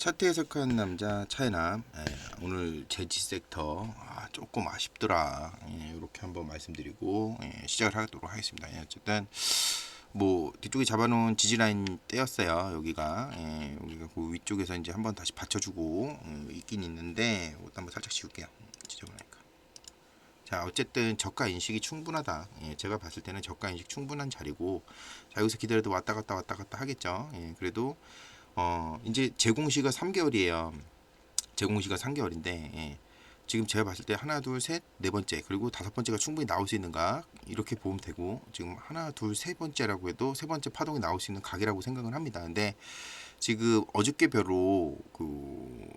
차트 해석한 남자 차이남 예, 오늘 제지 섹터 아, 조금 아쉽더라 예, 이렇게 한번 말씀드리고 예, 시작을 하도록 하겠습니다. 예, 어쨌든 뭐 뒤쪽에 잡아놓은 지지 라인 떼었어요 여기가 예, 여기가 그 위쪽에서 이제 한번 다시 받쳐주고 음, 있긴 있는데 이것도 한번 살짝 지울게요. 지저분하니까. 자 어쨌든 저가 인식이 충분하다. 예, 제가 봤을 때는 저가 인식 충분한 자리고 자 여기서 기다려도 왔다 갔다 왔다 갔다 하겠죠. 예, 그래도 어 이제 제공시가 3개월이에요. 제공시가 3개월인데 예. 지금 제가 봤을 때 하나 둘 셋 네 번째 그리고 다섯 번째가 충분히 나올 수 있는가 이렇게 보면 되고 지금 하나 둘 세 번째라고 해도 세 번째 파동이 나올 수 있는 각이라고 생각을 합니다. 근데 지금 어저께 별로 그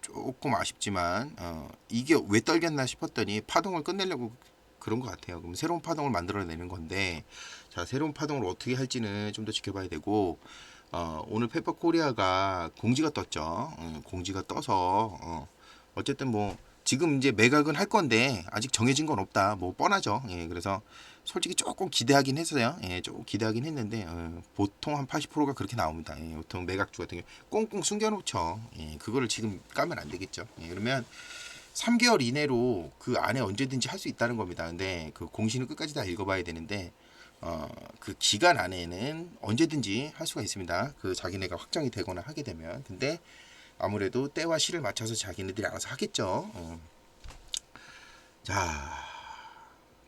조금 아쉽지만 어 이게 왜 떨겼나 싶었더니 파동을 끝내려고 그런 것 같아요. 그럼 새로운 파동을 만들어내는 건데 자 새로운 파동을 어떻게 할지는 좀 더 지켜봐야 되고 어, 오늘 페퍼 코리아가 공지가 떴죠. 음, 공지가 떠서 어, 어쨌든 뭐 지금 이제 매각은 할 건데 아직 정해진 건 없다. 뭐 뻔하죠. 예, 그래서 솔직히 조금 기대하긴 했어요. 예, 조금 기대하긴 했는데 어, 보통 한 80%가 그렇게 나옵니다. 예, 보통 매각주 같은 경우 꽁꽁 숨겨놓죠. 예, 그거를 지금 까면 안 되겠죠. 예, 그러면 3개월 이내로 그 안에 언제든지 할 수 있다는 겁니다. 근데 그 공시는 끝까지 다 읽어봐야 되는데 어, 그 기간 안에는 언제든지 할 수가 있습니다. 그 자기네가 확정이 되거나 하게 되면. 근데 아무래도 때와 시를 맞춰서 자기네들이 알아서 하겠죠. 어. 자,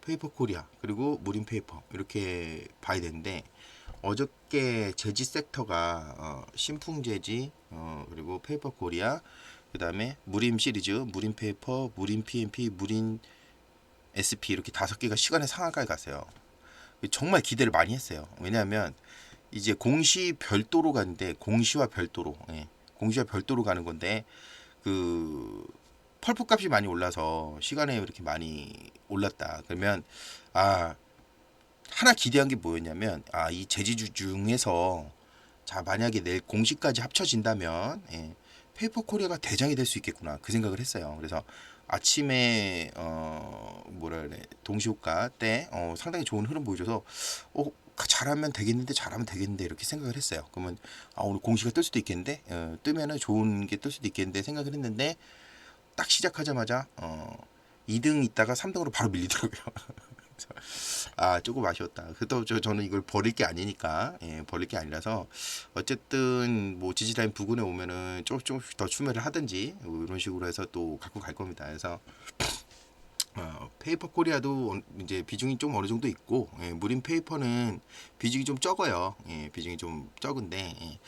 페이퍼 코리아 그리고 무림 페이퍼 이렇게 봐야 되는데 어저께 제지 섹터가 어, 신풍 제지 어, 그리고 페이퍼 코리아 그 다음에 무림 시리즈 무림 페이퍼 무림 PMP 무림 SP 이렇게 다섯 개가 시간의 상한가에 갔어요. 정말 기대를 많이 했어요. 왜냐하면 이제 공시 별도로 가는데 공시와 별도로 예, 공시와 별도로 가는 건데 그 펄프 값이 많이 올라서 시간에 이렇게 많이 올랐다. 그러면 아 하나 기대한 게 뭐였냐면 아 이 제지주 중에서 자 만약에 내일 공시까지 합쳐진다면 예, 페이퍼 코리아가 대장이 될 수 있겠구나 그 생각을 했어요. 그래서 아침에 어 뭐라 그래 동시호가 때 어, 상당히 좋은 흐름 보여줘서 어 잘하면 되겠는데 잘하면 되겠는데 이렇게 생각을 했어요. 그러면 아 오늘 공시가 뜰 수도 있겠는데 어, 뜨면은 좋은 게 뜰 수도 있겠는데 생각을 했는데 딱 시작하자마자 어 2등 있다가 3등으로 바로 밀리더라고요. 아 조금 아쉬웠다. 그래도 저, 저는 이걸 버릴 게 아니니까 예, 버릴 게 아니라서 어쨌든 뭐 지지라인 부근에 오면은 조금 조금씩 더 추매를 하든지 뭐 이런 식으로 해서 또 갖고 갈 겁니다. 그래서 어, 페이퍼 코리아도 이제 비중이 좀 어느 정도 있고 예, 무림 페이퍼는 비중이 좀 적어요. 예, 비중이 좀 적은데 예.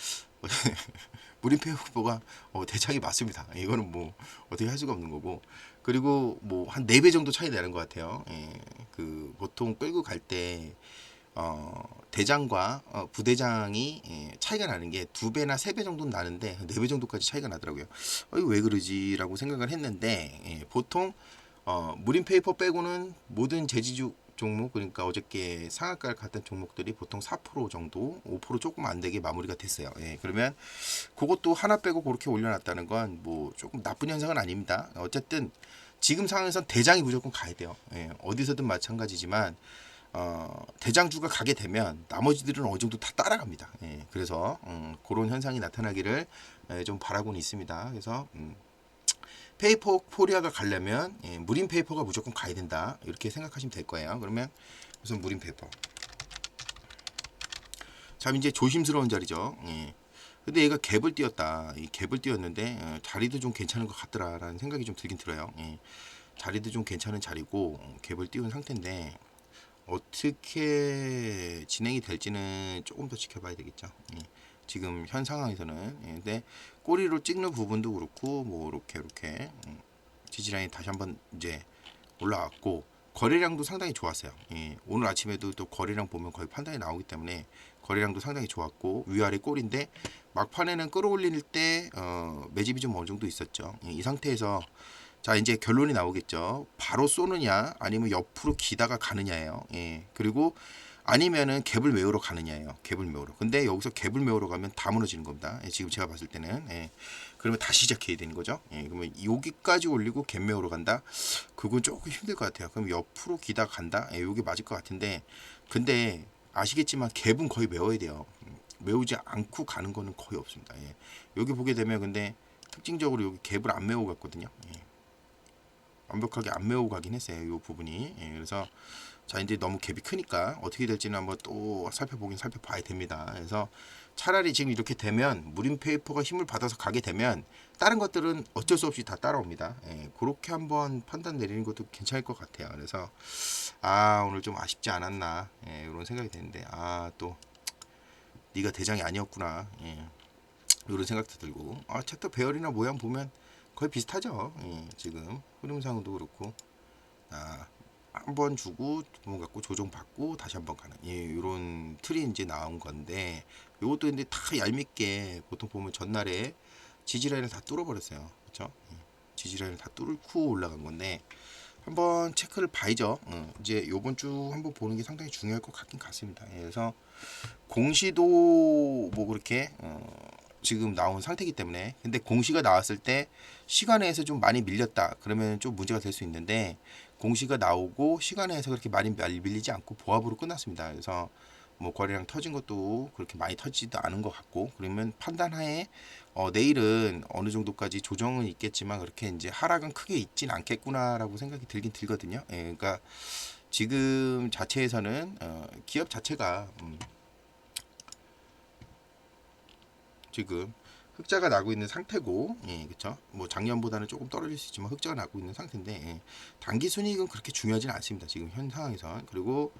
무림 페이퍼가 어, 대장이 맞습니다. 이거는 뭐 어떻게 할 수가 없는 거고 그리고 뭐 한 네 배 정도 차이 나는 것 같아요. 예, 그 보통 끌고 갈때 어, 대장과 어, 부대장이 예, 차이가 나는 게 두 배나 세 배 정도는 나는데 네 배 정도까지 차이가 나더라고요. 어, 이거 왜 그러지라고 생각을 했는데 예, 보통 어, 무림 페이퍼 빼고는 모든 제지주 종목 그러니까 어저께 상한가를 갔던 종목들이 보통 4% 정도, 5% 조금 안 되게 마무리가 됐어요. 예, 그러면 그것도 하나 빼고 그렇게 올려놨다는 건 뭐 조금 나쁜 현상은 아닙니다. 어쨌든 지금 상황에선 대장이 무조건 가야 돼요. 예, 어디서든 마찬가지지만 어, 대장주가 가게 되면 나머지들은 어느 정도 다 따라갑니다. 예, 그래서 음, 그런 현상이 나타나기를 예, 좀 바라고는 있습니다. 그래서 음, 페이퍼 코리아가 가려면 예, 무림 페이퍼가 무조건 가야 된다 이렇게 생각하시면 될 거예요. 그러면 우선 무림 페이퍼. 참 이제 조심스러운 자리죠. 예. 근데 얘가 갭을 띄었다. 이 갭을 띄었는데 어, 자리도 좀 괜찮은 것 같더라라는 생각이 좀 들긴 들어요. 예. 자리도 좀 괜찮은 자리고 어, 갭을 띄운 상태인데 어떻게 진행이 될지는 조금 더 지켜봐야 되겠죠. 예. 지금 현 상황에서는 예. 근데 꼬리로 찍는 부분도 그렇고 뭐 이렇게 이렇게 음, 지지라인이 다시 한번 이제 올라왔고 거래량도 상당히 좋았어요. 예, 오늘 아침에도 또 거래량 보면 거의 판단이 나오기 때문에 거래량도 상당히 좋았고 위아래 꼴인데 막판에는 끌어올릴 때 어, 매집이 좀 어느 정도 있었죠. 예, 이 상태에서 자 이제 결론이 나오겠죠. 바로 쏘느냐 아니면 옆으로 기다가 가느냐예요. 예, 그리고 아니면은 갭을 메우러 가느냐예요. 갭을 메우러. 근데 여기서 갭을 메우러 가면 다 무너지는 겁니다. 예, 지금 제가 봤을 때는. 예. 그러면 다시 시작해야 되는 거죠. 예, 그러면 여기까지 올리고 갭 메우러 간다. 그건 조금 힘들 것 같아요. 그럼 옆으로 기다 간다. 예, 여기 맞을 것 같은데. 근데 아시겠지만 갭은 거의 메워야 돼요. 메우지 않고 가는 거는 거의 없습니다. 예. 여기 보게 되면 근데 특징적으로 여기 갭을 안 메우고 갔거든요. 예. 완벽하게 안 메우고 가긴 했어요. 이 부분이. 예. 그래서 자 이제 너무 갭이 크니까 어떻게 될지는 한번 또 살펴보긴 살펴봐야 됩니다. 그래서 차라리 지금 이렇게 되면 무림 페이퍼가 힘을 받아서 가게 되면 다른 것들은 어쩔 수 없이 다 따라옵니다. 예, 그렇게 한번 판단 내리는 것도 괜찮을 것 같아요. 그래서 아 오늘 좀 아쉽지 않았나 예, 이런 생각이 드는데 아 또 네가 대장이 아니었구나 예, 이런 생각도 들고 아 챕터 배열이나 모양 보면 거의 비슷하죠. 예, 지금 흐름상도 그렇고 아, 한 번 주고 두 번 갖고 조정 받고 다시 한 번 가는 예, 이런 틀이 이제 나온 건데 이것도 근데 다 얄밉게 보통 보면 전날에 지지라인을 다 뚫어버렸어요. 그렇죠? 예, 지지라인을 다 뚫고 올라간 건데 한번 체크를 봐야죠. 어, 이제 요번 주 한번 보는 게 상당히 중요할 것 같긴 같습니다. 예, 그래서 공시도 뭐 그렇게 어, 지금 나온 상태이기 때문에 근데 공시가 나왔을 때 시간에서 좀 많이 밀렸다 그러면 좀 문제가 될 수 있는데 공시가 나오고 시간에서 그렇게 많이 밀- 밀리지 않고 보합으로 끝났습니다. 그래서 뭐 거래량 터진 것도 그렇게 많이 터지지도 않은 것 같고 그러면 판단하에 어, 내일은 어느 정도까지 조정은 있겠지만 그렇게 이제 하락은 크게 있진 않겠구나라고 생각이 들긴 들거든요. 예, 그러니까 지금 자체에서는 어, 기업 자체가 음, 지금 흑자가 나고 있는 상태고, 예, 그렇죠. 뭐 작년보다는 조금 떨어질 수 있지만 흑자가 나고 있는 상태인데 예, 단기 순이익은 그렇게 중요하진 않습니다. 지금 현 상황에선 그리고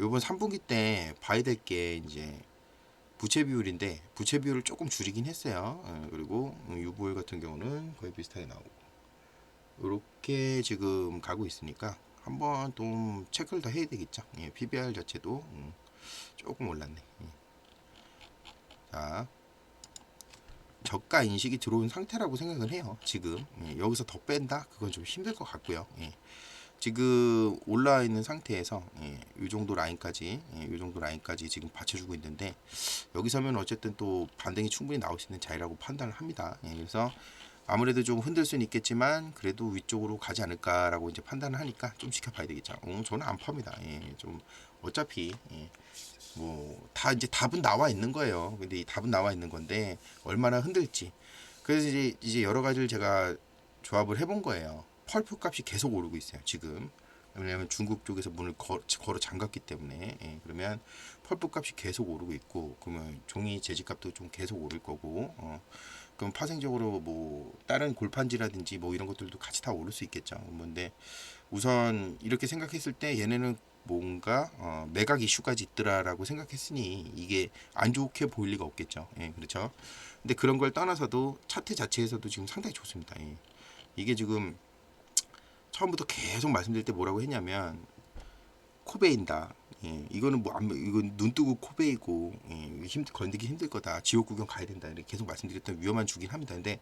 요번 3분기 때 봐야 될 게 이제 부채 비율인데 부채 비율을 조금 줄이긴 했어요. 예, 그리고 유보율 같은 경우는 거의 비슷하게 나오고 이렇게 지금 가고 있으니까 한번 좀 체크를 더 해야 되겠죠. 예, PBR 자체도 음, 조금 올랐네. 예. 자, 저가 인식이 들어온 상태라고 생각을 해요. 지금 예, 여기서 더 뺀다? 그건 좀 힘들 것 같고요. 예. 지금 올라와 있는 상태에서 예, 이 정도 라인까지 예, 이 정도 라인까지 지금 받쳐주고 있는데 여기서면 어쨌든 또 반등이 충분히 나올 수 있는 자리라고 판단을 합니다. 예, 그래서 아무래도 좀 흔들 수는 있겠지만 그래도 위쪽으로 가지 않을까라고 이제 판단을 하니까 좀 지켜봐야 되겠죠. 어, 저는 안 팝니다. 예, 좀 어차피 예, 뭐 다 이제 답은 나와 있는 거예요. 근데 이 답은 나와 있는 건데 얼마나 흔들지. 그래서 이제 이제 여러 가지를 제가 조합을 해본 거예요. 펄프 값이 계속 오르고 있어요. 지금 왜냐하면 중국 쪽에서 문을 거, 걸어 잠갔기 때문에 예, 그러면 펄프 값이 계속 오르고 있고 그러면 종이 재질 값도 좀 계속 오를 거고 어, 그럼 파생적으로 뭐 다른 골판지라든지 뭐 이런 것들도 같이 다 오를 수 있겠죠. 뭔데 우선 이렇게 생각했을 때 얘네는 뭔가 어, 매각 이슈까지 있더라라고 생각했으니 이게 안 좋게 보일 리가 없겠죠. 예, 그렇죠. 근데 그런 걸 떠나서도 차트 자체에서도 지금 상당히 좋습니다. 예. 이게 지금 처음부터 계속 말씀드릴 때 뭐라고 했냐면 코베인다. 예, 이거는 뭐 안, 이건 눈 뜨고 코베이고 예, 힘 건드기 힘들 거다. 지옥 구경 가야 된다. 이렇게 계속 말씀드렸던 위험한 주긴 합니다. 근데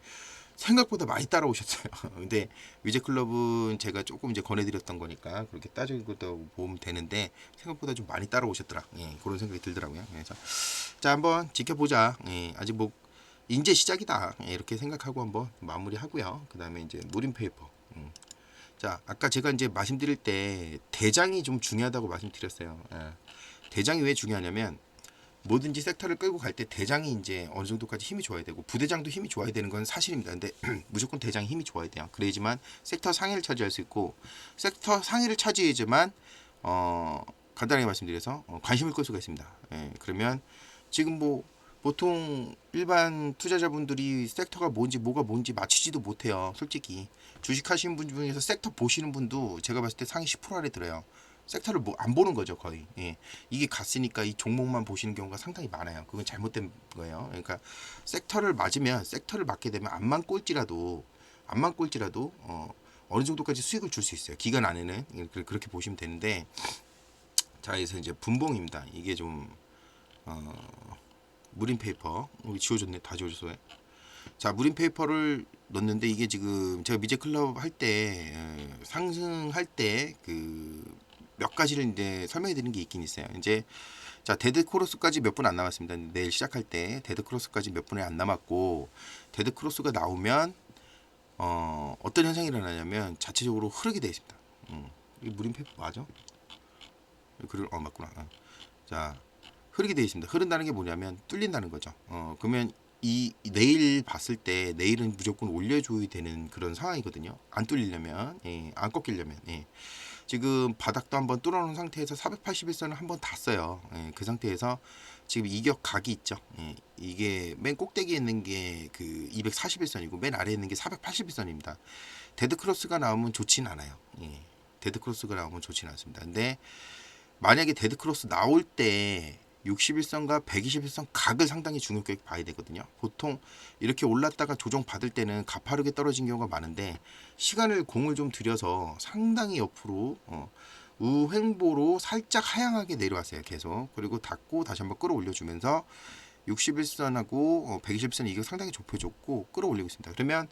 생각보다 많이 따라오셨어요. 근데 위제 클럽은 제가 조금 이제 권해드렸던 거니까 그렇게 따지고 보면 되는데 생각보다 좀 많이 따라오셨더라. 예, 그런 생각이 들더라고요. 그래서 자 한번 지켜보자. 예, 아직 뭐 이제 시작이다. 예, 이렇게 생각하고 한번 마무리하고요. 그 다음에 이제 무림 페이퍼. 음. 자 아까 제가 이제 말씀드릴 때 대장이 좀 중요하다고 말씀드렸어요. 예. 대장이 왜 중요하냐면 뭐든지 섹터를 끌고 갈 때 대장이 이제 어느 정도까지 힘이 좋아야 되고 부대장도 힘이 좋아야 되는 건 사실입니다. 근데 무조건 대장이 힘이 좋아야 돼요. 그래야지만 섹터 상위를 차지할 수 있고 섹터 상위를 차지해야지만 어 간단하게 말씀드려서 어, 관심을 끌 수가 있습니다. 예, 그러면 지금 뭐 보통 일반 투자자분들이 섹터가 뭔지 뭐가 뭔지 맞히지도 못해요. 솔직히 주식 하시는 분 중에서 섹터 보시는 분도 제가 봤을 때 상위 10% 아래 들어요. 섹터를 뭐 안 보는 거죠 거의. 예. 이게 갔으니까 이 종목만 보시는 경우가 상당히 많아요. 그건 잘못된 거예요. 그러니까 섹터를 맞으면 섹터를 맞게 되면 암만 꼴찌라도 암만 꼴찌라도 어, 어느 정도까지 수익을 줄 수 있어요. 기간 안에는 그- 그렇게 보시면 되는데 자 그래서 이제 분봉입니다. 이게 좀 어, 무림 페이퍼 여기 지워졌네 다 지워졌어요. 자 무림 페이퍼를 넣는데 이게 지금 제가 미제 클럽 할 때 상승할 때 그 몇 가지를 이제 설명해 드리는 게 있긴 있어요. 이제 자 데드 크로스까지 몇 분 안 남았습니다. 내일 시작할 때 데드 크로스까지 몇 분이 안 남았고 데드 크로스가 나오면 어 어떤 현상이 일어나냐면 자체적으로 흐르게 되어 있습니다. 음, 이 무림 페이퍼 맞아? 그를 어 맞구나. 어. 자 흐르게 되어 있습니다. 흐른다는 게 뭐냐면 뚫린다는 거죠. 어, 그러면 이 내일 봤을 때 내일은 무조건 올려줘야 되는 그런 상황이거든요. 안 뚫리려면, 예, 안 꺾이려면. 예. 지금 바닥도 한번 뚫어놓은 상태에서 481선을 한번 닿았어요. 예, 그 상태에서 지금 이격 각이 있죠. 예, 이게 맨 꼭대기에 있는 게 그 241선이고 맨 아래에 있는 게 481선입니다. 데드 크로스가 나오면 좋진 않아요. 예, 데드 크로스가 나오면 좋진 않습니다. 근데 만약에 데드 크로스 나올 때 61선과 121선 각을 상당히 중요하게 봐야 되거든요. 보통 이렇게 올랐다가 조정 받을 때는 가파르게 떨어진 경우가 많은데 시간을 공을 좀 들여서 상당히 옆으로 어, 우횡보로 살짝 하향하게 내려왔어요. 계속 그리고 닫고 다시 한번 끌어올려주면서 61선하고 120선 이격 상당히 좁혀줬고 끌어올리고 있습니다. 그러면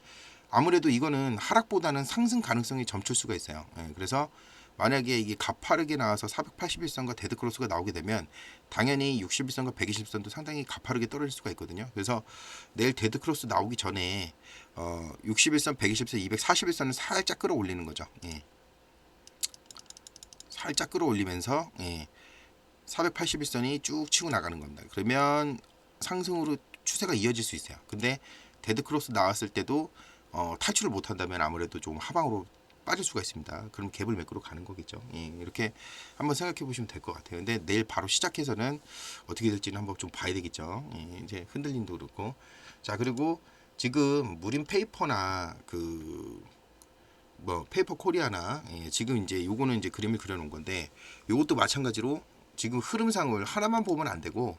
아무래도 이거는 하락보다는 상승 가능성이 점칠 수가 있어요. 예, 그래서 만약에 이게 가파르게 나와서 481선과 데드크로스가 나오게 되면 당연히 61선과 120선도 상당히 가파르게 떨어질 수가 있거든요. 그래서 내일 데드크로스 나오기 전에 어, 61선, 120선, 241선을 살짝 끌어올리는 거죠. 예. 살짝 끌어올리면서 예. 481선이 쭉 치고 나가는 겁니다. 그러면 상승으로 추세가 이어질 수 있어요. 근데 데드크로스 나왔을 때도 어, 탈출을 못한다면 아무래도 좀 하방으로 빠질 수가 있습니다. 그럼 갭을 매끄러 가는 거겠죠. 예, 이렇게 한번 생각해 보시면 될 것 같아요. 근데 내일 바로 시작해서는 어떻게 될지는 한번 좀 봐야 되겠죠. 예, 이제 흔들림도 그렇고. 자, 그리고 지금 무림 페이퍼나 그 뭐 페이퍼 코리아나 예, 지금 이제 요거는 이제 그림을 그려 놓은 건데 요것도 마찬가지로 지금 흐름상을 하나만 보면 안 되고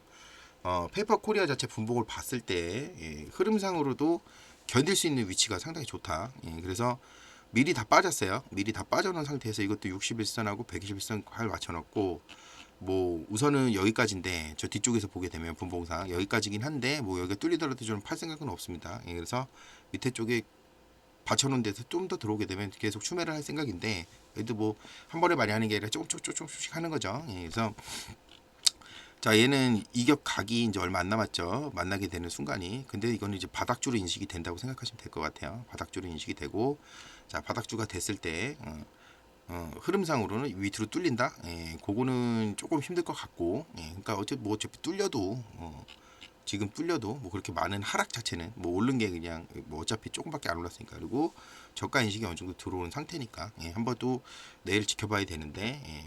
어, 페이퍼 코리아 자체 분봉을 봤을 때 예, 흐름상으로도 견딜 수 있는 위치가 상당히 좋다. 예, 그래서 미리 다 빠졌어요. 미리 다 빠져놓은 상태에서 이것도 61선하고 121선 할 맞춰놓고 뭐 우선은 여기까지인데 저 뒤쪽에서 보게 되면 분봉상 여기까지긴 한데 뭐 여기가 뚫리더라도 저는 팔 생각은 없습니다. 예, 그래서 밑에 쪽에 받쳐놓은 데서 좀 더 들어오게 되면 계속 추매를 할 생각인데 그래도 뭐 한 번에 많이 하는 게 아니라 조금 조금 조금씩 하는 거죠. 예, 그래서 자 얘는 이격 각이 이제 얼마 안 남았죠. 만나게 되는 순간이. 근데 이거는 이제 바닥주로 인식이 된다고 생각하시면 될 것 같아요. 바닥주로 인식이 되고 자 바닥주가 됐을 때 어, 어, 흐름상으로는 밑으로 뚫린다. 예, 그거는 조금 힘들 것 같고. 예, 그러니까 어차피 뭐 어차피 뚫려도 어, 지금 뚫려도 뭐 그렇게 많은 하락 자체는 뭐 오른 게 그냥 뭐 어차피 조금밖에 안 올랐으니까 그리고 저가 인식이 어느 정도 들어오는 상태니까 예, 한번 또 내일 지켜봐야 되는데 예.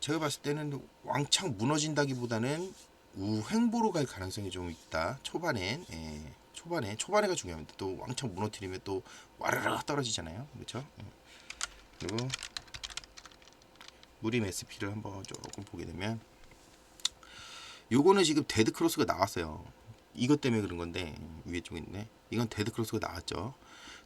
제가 봤을 때는 왕창 무너진다기보다는 우횡보로 갈 가능성이 좀 있다 초반엔 예, 초반에 초반에가 중요합니다 또 왕창 무너뜨리면 또 와르르 떨어지잖아요 그렇죠 예. 그리고 무림 SP를 한번 조금 보게 되면 요거는 지금 데드 크로스가 나왔어요. 이것 때문에 그런 건데 위에 쪽에 있네. 이건 데드 크로스가 나왔죠.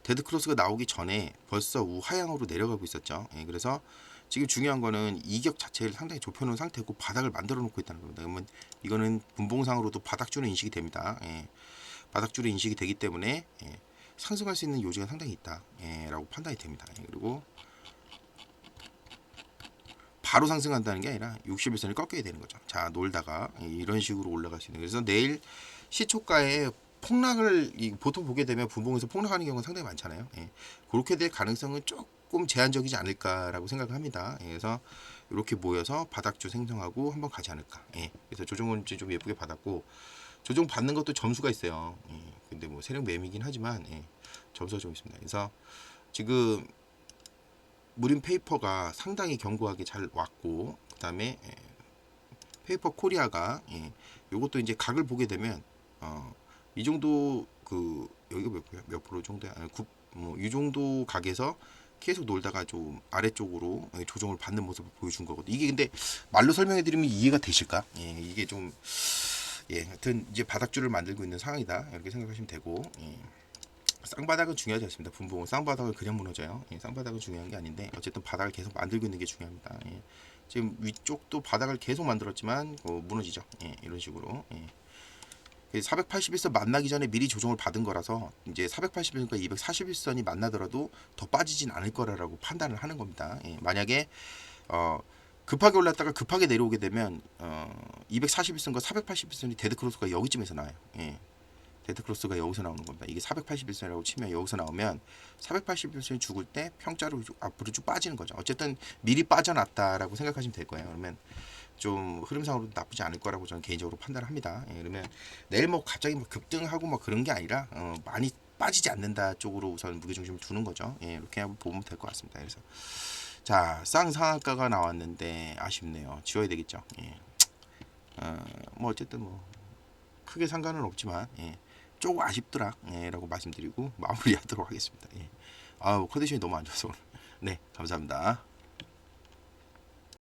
데드 크로스가 나오기 전에 벌써 우하향으로 내려가고 있었죠. 예, 그래서 지금 중요한 거는 이격 자체를 상당히 좁혀놓은 상태고 바닥을 만들어 놓고 있다는 겁니다. 그러면 이거는 분봉상으로도 바닥주로 인식이 됩니다. 예, 바닥주로 인식이 되기 때문에 예, 상승할 수 있는 요지가 상당히 있다라고 판단이 됩니다. 예, 그리고 바로 상승한다는 게 아니라 61선을 꺾여야 되는 거죠. 자, 놀다가 이런 식으로 올라갈 수 있는. 그래서 내일 시초가에 폭락을 보통 보게 되면 분봉에서 폭락하는 경우가 상당히 많잖아요. 예. 그렇게 될 가능성은 조금 제한적이지 않을까라고 생각을 합니다. 예. 그래서 이렇게 모여서 바닥주 생성하고 한번 가지 않을까. 예. 그래서 조정은 좀 예쁘게 받았고 조정 받는 것도 점수가 있어요. 예. 근데 뭐 세력 매미긴 하지만 예. 점수가 좀 있습니다. 그래서 지금 무림 페이퍼가 상당히 견고하게 잘 왔고 그다음에 예, 페이퍼 코리아가 예, 요것도 이제 각을 보게 되면 어, 이 정도 그 여기가 몇? 몇 프로 정도야? 아니, 뭐이 정도 각에서 계속 놀다가 좀 아래쪽으로 예, 조정을 받는 모습을 보여준 거거든요. 이게 근데 말로 설명해 드리면 이해가 되실까? 예, 이게 좀 예, 하여튼 이제 바닥줄을 만들고 있는 상황이다. 이렇게 생각하시면 되고. 예. 쌍바닥은 중요하지 않습니다. 분봉은 쌍바닥을 그냥 무너져요. 예, 쌍바닥은 중요한 게 아닌데 어쨌든 바닥을 계속 만들고 있는 게 중요합니다. 예. 지금 위쪽도 바닥을 계속 만들었지만 어, 무너지죠. 예, 이런 식으로. 예. 481선 만나기 전에 미리 조정을 받은 거라서 이제 481선과 241선이 만나더라도 더 빠지진 않을 거라고 판단을 하는 겁니다. 예, 만약에 어, 급하게 올랐다가 급하게 내려오게 되면 어, 241선과 481선이 데드크로스가 여기쯤에서 나와요. 예. 데드크로스가 여기서 나오는 겁니다. 이게 481선이라고 치면 여기서 나오면 481선이 죽을 때 평자로 앞으로 쭉 빠지는 거죠. 어쨌든 미리 빠져났다라고 생각하시면 될 거예요. 그러면 좀 흐름상으로 나쁘지 않을 거라고 저는 개인적으로 판단을 합니다. 예, 그러면 내일 뭐 갑자기 뭐 급등하고 뭐 그런 게 아니라 어, 많이 빠지지 않는다 쪽으로 우선 무게 중심을 두는 거죠. 예, 이렇게 한번 보면 될 것 같습니다. 그래서 자 쌍상한가가 나왔는데 아쉽네요. 지워야 되겠죠. 예. 어, 뭐 어쨌든 뭐 크게 상관은 없지만 예. 조금 아쉽더라 예, 라고 말씀드리고 마무리하도록 하겠습니다. 예. 아우 컨디션이 너무 안 좋아서. 네 감사합니다.